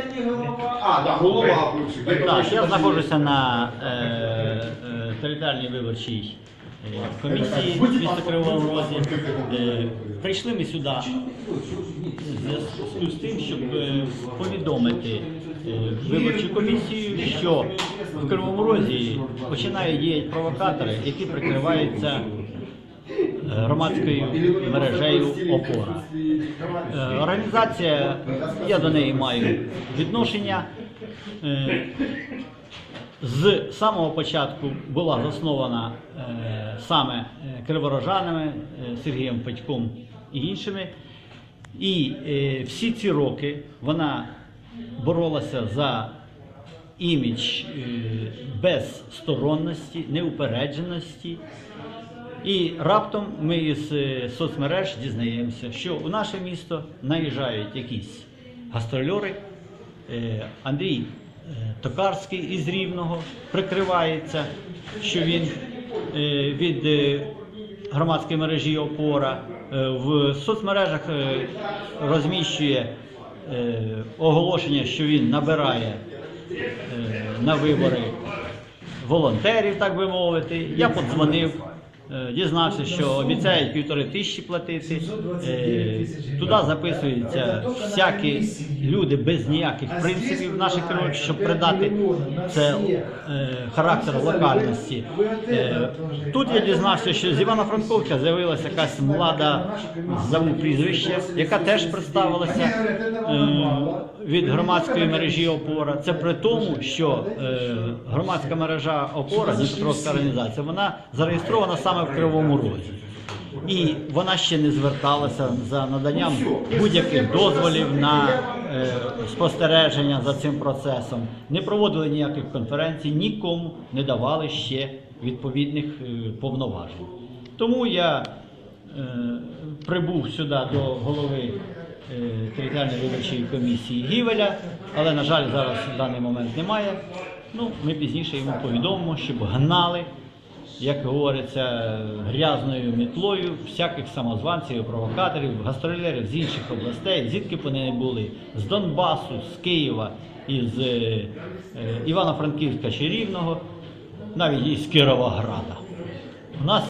Это не голова. А, да, голова. Так, я знаходжуся на е, е, територіальній виборчій е, комісії міста Кривого Розі. Е, прийшли ми сюди в зв'язку з тим, щоб е, повідомити е, виборчу комісію, що в Кривому Розі починають діяти провокатори, які прикриваються е, громадською мережею опора. Е, Організація, я до неї маю відношення. Е, З самого початку була заснована е, саме криворожанами Сергієм Петьком і іншими. І всі ці роки вона боролася за імідж безсторонності, неупередженості. І раптом ми із е, соцмереж дізнаємося, що у наше місто наїжджають якісь гастрольори. Е, Андрій е, Токарський із Рівного прикривається, що він від громадської мережі опора в соцмережах розміщує оголошення, що він набирає на вибори волонтерів, так би мовити. Я подзвонив, дізнався, що обіцяють півтори тисячі платити. Е, Туди записуються всякі люди без ніяких принципів наших керівників, щоб придати це е, характер локальності. Е, Тут я дізнався, що з Івано-Франковська з'явилася якась млада забув прізвище, яка теж представилася е, від громадської мережі опора. Це при тому, що е, громадська мережа опора, Дніпропетровська організація, вона зареєстрована саме в Кривому Розі. І вона ще не зверталася за наданням будь-яких дозволів на спостереження за цим процесом, не проводили ніяких конференцій, нікому не давали ще відповідних е, повноважень. Тому я е, прибув сюди до голови е, територіальної виборчої комісії Гівеля, але, на жаль, зараз в даний момент немає. Ну, ми пізніше йому повідомимо, щоб гнали, як говориться, грязною мітлою всяких самозванців, провокаторів, гастролерів з інших областей, звідки б вони не були, з Донбасу, з Києва, із е, е, Івано-Франківська чи Рівного, навіть із Кіровограда. У нас